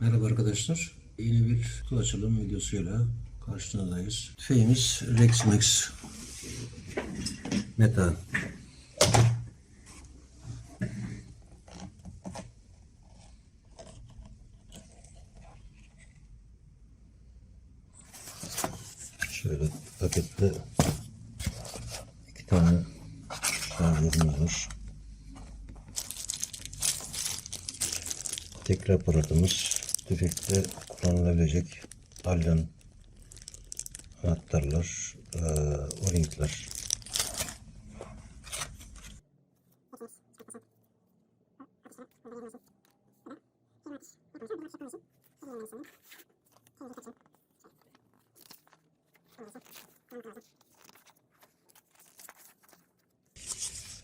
Merhaba arkadaşlar. Yeni bir kutu açılım videosuyla karşınızdayız. Tüfeğimiz Rex Max Meta. Şöyle pakette iki tane şarjörümüz var. Tek aparatımız tüfekte kullanılabilecek alyan anahtarlar, eee o-ringler.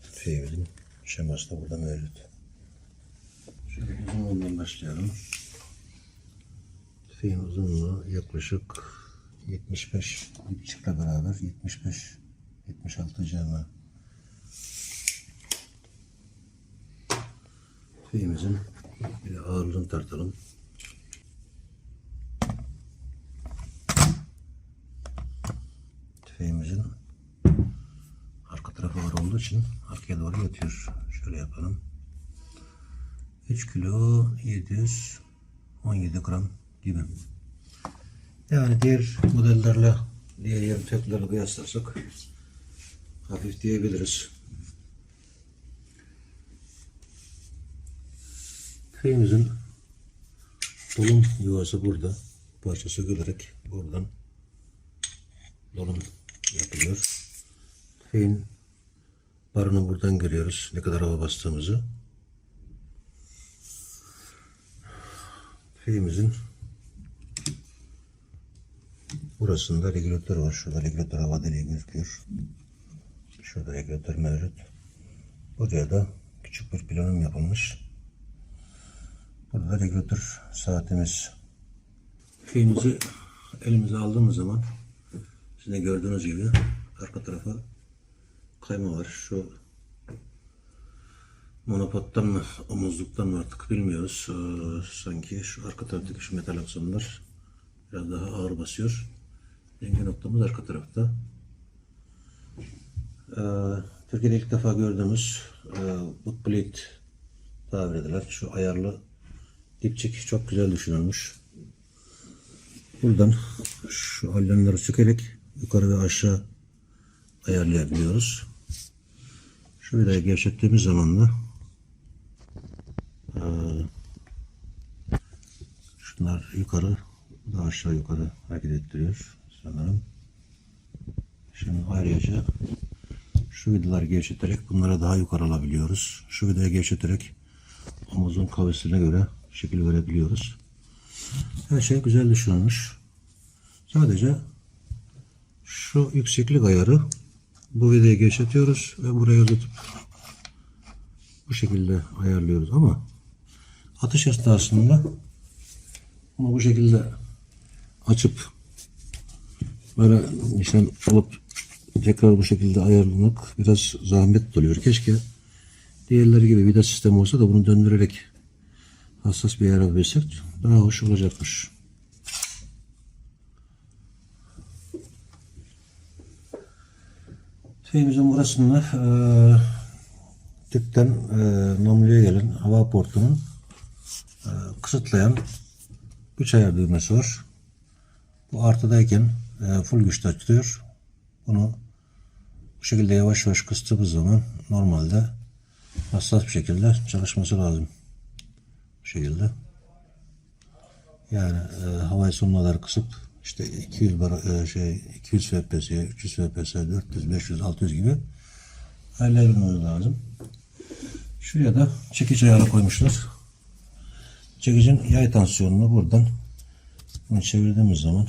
Tüfeğimizin şeması da burada mevcut. Şöyle uzunluğundan başlayalım. Tüfeğin uzunluğu yaklaşık 75 dipçikle beraber 75 76 cm. De ağırlığını tartalım. Tüfeğimizin arka tarafı var olduğu için arkaya doğru yatıyor. Şöyle yapalım. 3 kilo 717 gram gibi. Yani diğer modellerle diğer yarım tüfeklerle kıyaslarsak hafif diyebiliriz. Tüfeğimizin dolum yuvası burada. Parça sökülerek buradan dolum yapılıyor. Tüfeğin barını buradan görüyoruz. Ne kadar hava bastığımızı. Tüfeğimizin burasında regülatör var. Şurada regülatör hava deliği gözüküyor. Şurada regülatör mevcut. Buraya da küçük bir planım yapılmış. Burada da regülatör saatimiz. Tüfeğimizi elimize aldığımız zaman sizin gördüğünüz gibi arka tarafa kayma var. Şu monopoddan mı, omuzluktan mı artık bilmiyoruz. Ee, sanki şu arka taraftaki şu metal aksonlar biraz daha ağır basıyor. Denge noktamız arka tarafta. Ee, Türkiye'de ilk defa gördüğümüz e, boot plate tabir edilen şu ayarlı dipçik çok güzel düşünülmüş. Buradan şu alyanları sökerek yukarı ve aşağı ayarlayabiliyoruz. Şu vidayı gevşettiğimiz zaman da eee, şunlar yukarı bu da aşağı yukarı hareket ettiriyor sanırım. Şimdi ayrıca şu vidaları gevşeterek bunlara daha yukarı alabiliyoruz. Şu vidayı gevşeterek omuzun kavisine göre şekil verebiliyoruz. Her şey güzel düşünülmüş. Sadece şu yükseklik ayarı bu vidayı gevşetiyoruz ve buraya tutup bu şekilde ayarlıyoruz ama atış esnasında ama bu şekilde açıp böyle nişan alıp tekrar bu şekilde ayarlamak biraz zahmet oluyor. Keşke diğerleri gibi vida sistemi olsa da bunu döndürerek hassas bir yere versek daha hoş olacakmış. Şeyimizin burasında e, tüpten e, namluya gelen hava portunun e, kısıtlayan güç ayar düğmesi var. Bu artıdayken full güçte açılıyor. Bunu bu şekilde yavaş yavaş kıstığımız zaman normalde hassas bir şekilde çalışması lazım. Bu şekilde. Yani e, havayı sonuna kadar kısıp işte 200 bar, e, şey 200 FPS, 300 FPS, 400, 500, 600 gibi ayarlayabilmemiz lazım. Şuraya da çekiç ayarı koymuşlar. Çekicin yay tansiyonunu buradan bunu çevirdiğimiz zaman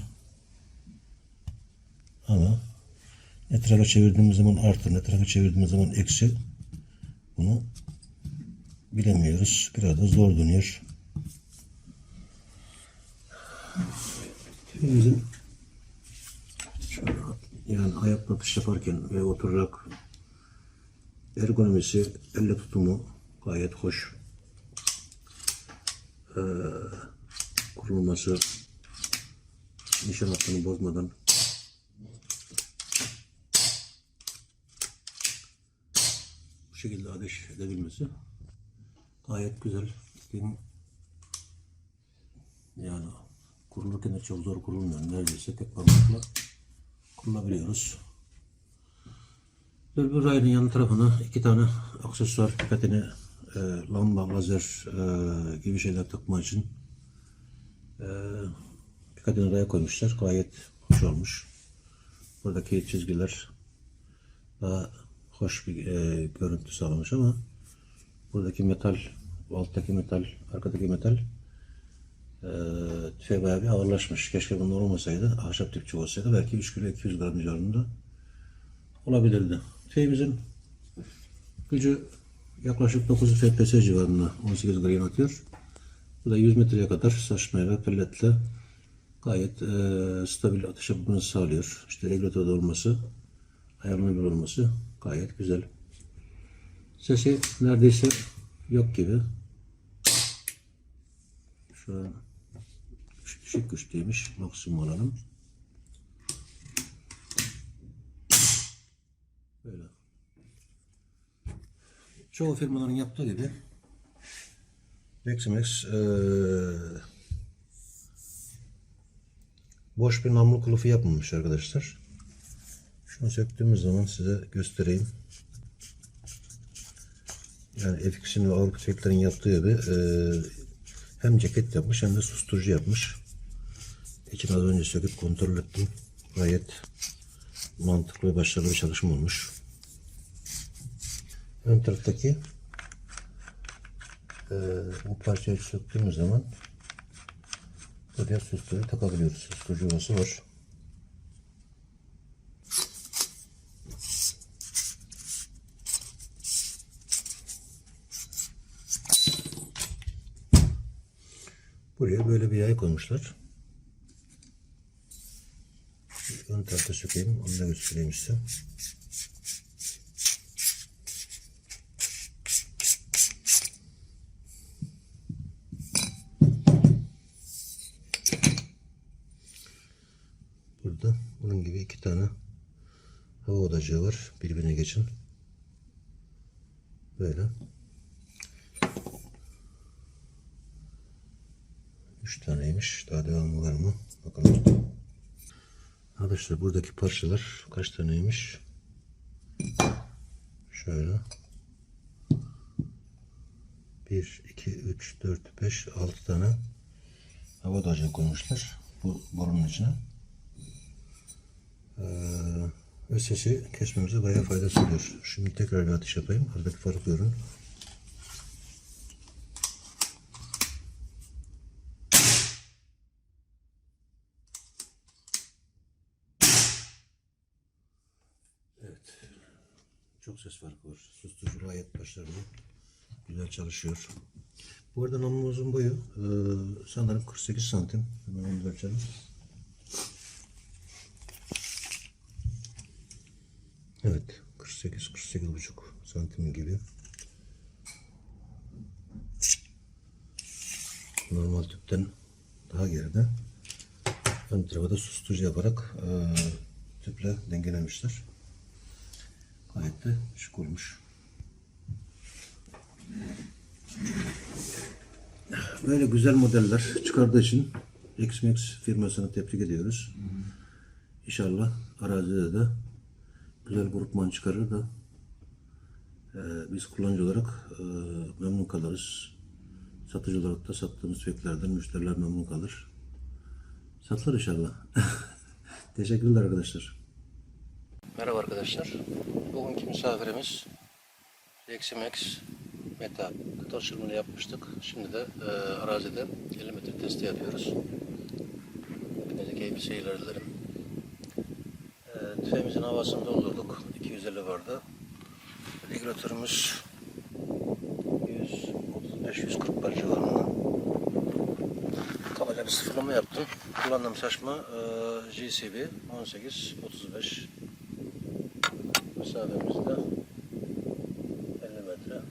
ama ne tarafa çevirdiğimiz zaman artı, ne tarafa çevirdiğimiz zaman eksi bunu bilemiyoruz. Biraz da zor dönüyor. Bizim yani ayakla atış yaparken ve oturarak ergonomisi, elle tutumu gayet hoş. Ee, kurulması nişan hattını bozmadan şekilde ateş edebilmesi gayet güzel. Yani kurulurken de çok zor kurulmuyor. Neredeyse tek parmakla kurulabiliyoruz. Bir rayının yan tarafına iki tane aksesuar pipetini e, lamba, lazer e, gibi şeyler takma için e, pipetini raya koymuşlar. Gayet hoş olmuş. Buradaki çizgiler daha hoş bir e, görüntü sağlamış ama buradaki metal, alttaki metal, arkadaki metal e, tüfe bayağı bir ağırlaşmış. Keşke bunlar olmasaydı, ahşap tipçi olsaydı belki 3 kilo 200 gram civarında olabilirdi. Tüfeğimizin gücü yaklaşık 9 FPS civarında 18 gram atıyor. Bu da 100 metreye kadar saçmayla pelletle gayet e, stabil atış yapmasını sağlıyor. İşte regülatörde olması, ayarlanabilir olması gayet güzel. Sesi neredeyse yok gibi. Şu an düşük güçteymiş. Maksimum alalım. Böyle. Çoğu firmaların yaptığı gibi Leximex eee boş bir namlu kılıfı yapmamış arkadaşlar. Şunu söktüğümüz zaman size göstereyim. Yani FX'in ve Avrupa tüfeklerin yaptığı gibi eee, hem ceket yapmış hem de susturucu yapmış. İçini az önce söküp kontrol ettim. Gayet mantıklı ve başarılı bir çalışma olmuş. Ön taraftaki eee, bu parçayı söktüğümüz zaman buraya susturucu takabiliyoruz. Susturucu yuvası var. Buraya böyle bir yay koymuşlar. Ön tarafta sökeyim. Onu da göstereyim size. Burada bunun gibi iki tane hava odacağı var. Birbirine geçin. 3 taneymiş. Daha devamı var mı? Bakalım. Arkadaşlar buradaki parçalar kaç taneymiş? Şöyle. 1, 2, 3, 4, 5, 6 tane hava dacı koymuşlar bu borunun içine. Ee, ve sesi kesmemize bayağı faydası oluyor. Şimdi tekrar bir atış yapayım. Buradaki farkı görün. Çok ses farkı var. Susturucu gayet başarılı. Güzel çalışıyor. Bu arada namlumuzun boyu e, sanırım 48 santim. Hemen onu da. Evet. 48 48 buçuk santim gibi. Normal tüpten daha geride. Ön tarafa da susturucu yaparak e, tüple dengelemişler. Gayet de şık. Böyle güzel modeller çıkardığı için XMAX firmasını tebrik ediyoruz. İnşallah arazide de güzel grupman çıkarır da e, biz kullanıcı olarak e, memnun kalırız. Satıcı olarak da sattığımız tüfeklerden müşteriler memnun kalır. Satılır inşallah. Teşekkürler arkadaşlar. Merhaba arkadaşlar. Bugünkü misafirimiz Leximex Meta kıta açılımını yapmıştık. Şimdi de e, arazide 50 metre testi yapıyoruz. Hepinize keyifli seyirler dilerim. E, tüfeğimizin havasını doldurduk. 250 vardı. Regülatörümüz 135-140 bar civarında. Kabaca bir sıfırlama yaptım. Kullandığım saçma e, GCB 18-35 mesafemizde 50 metre.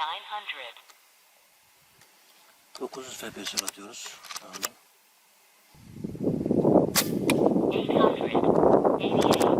900, 900 FPS atıyoruz anda. 800, 88,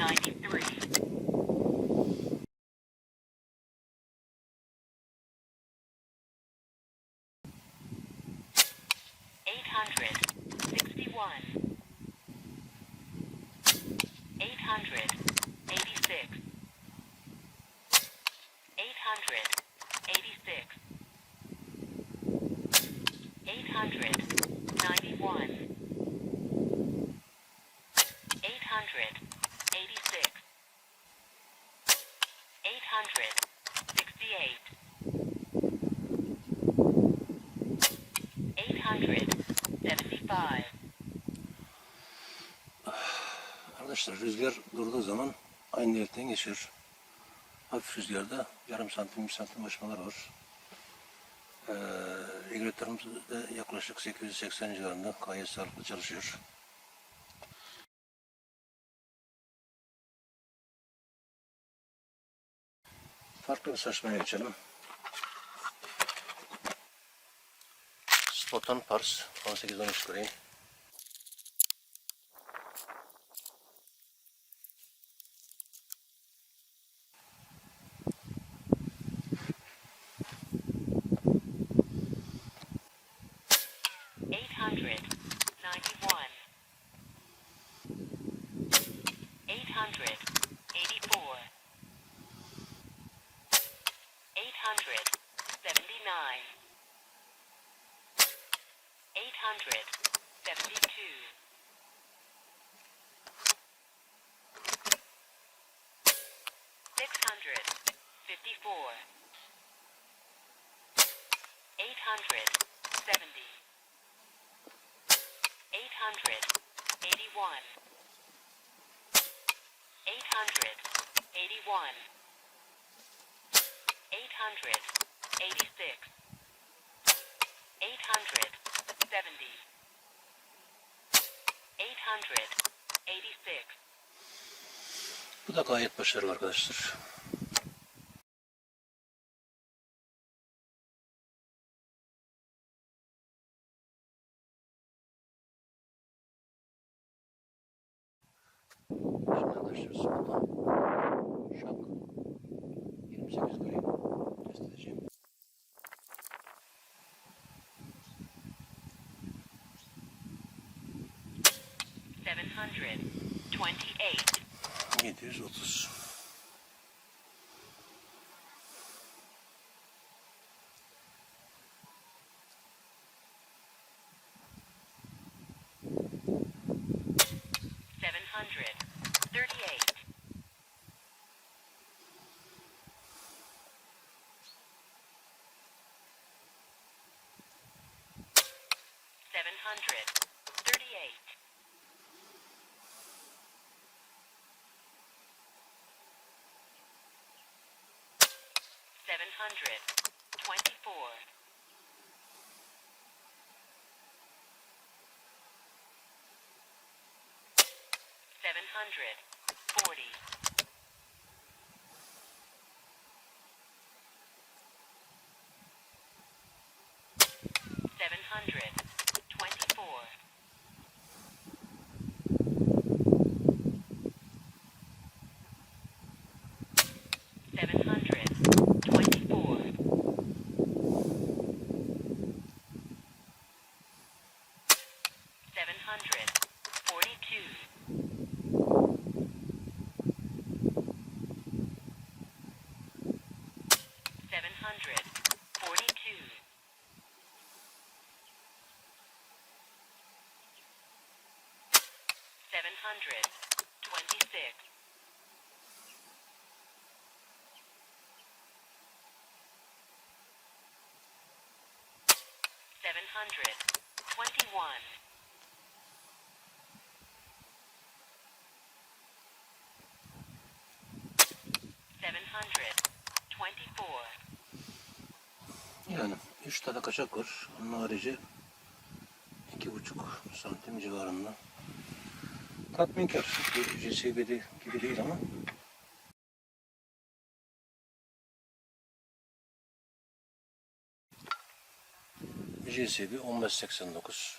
93. Eight hundred sixty-one. Arkadaşlar rüzgar durduğu zaman aynı delikten geçiyor. Hafif rüzgarda yarım santim, bir santim açmalar var. Ee, regülatörümüz de yaklaşık 880 civarında gayet sağlıklı çalışıyor. Farklı bir saçmaya geçelim. Spotan Pars 18-13 grain. Hundred eighty-four. Eight hundred seventy-nine. Eight hundred seventy-two. Six hundred fifty-four. Eight hundred seventy. Eight hundred eighty-one. 881 886 870 886 Bu da gayet başarılı arkadaşlar. Şimdi arkadaşlar Spotan Şak 28 gram test edeceğim. Seven hundred twenty-eight. 730. Seven hundred thirty-eight. Seven hundred twenty-four. Seven hundred forty. 721. Yani üç tane kaçak var. Onun harici iki buçuk santim civarında Tatminkar. CSB'de gibi değil ama. JCB 1589.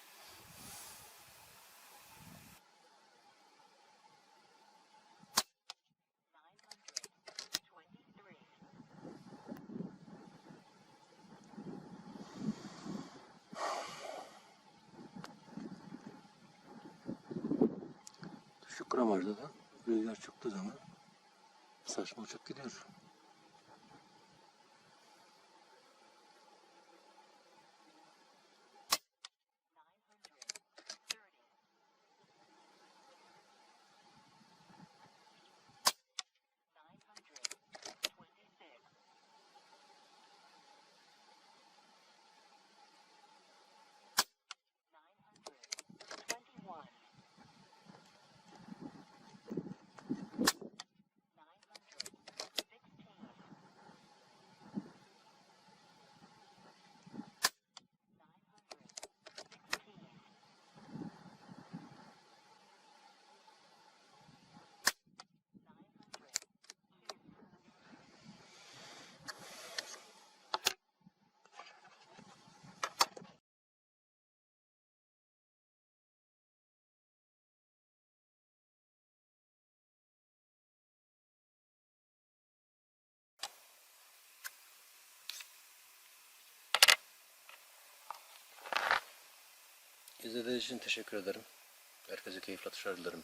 Gramajda da rüzgar çıktığı zaman saçma uçup gidiyor. İzlediğiniz için teşekkür ederim. Herkese keyifli atışlar dilerim.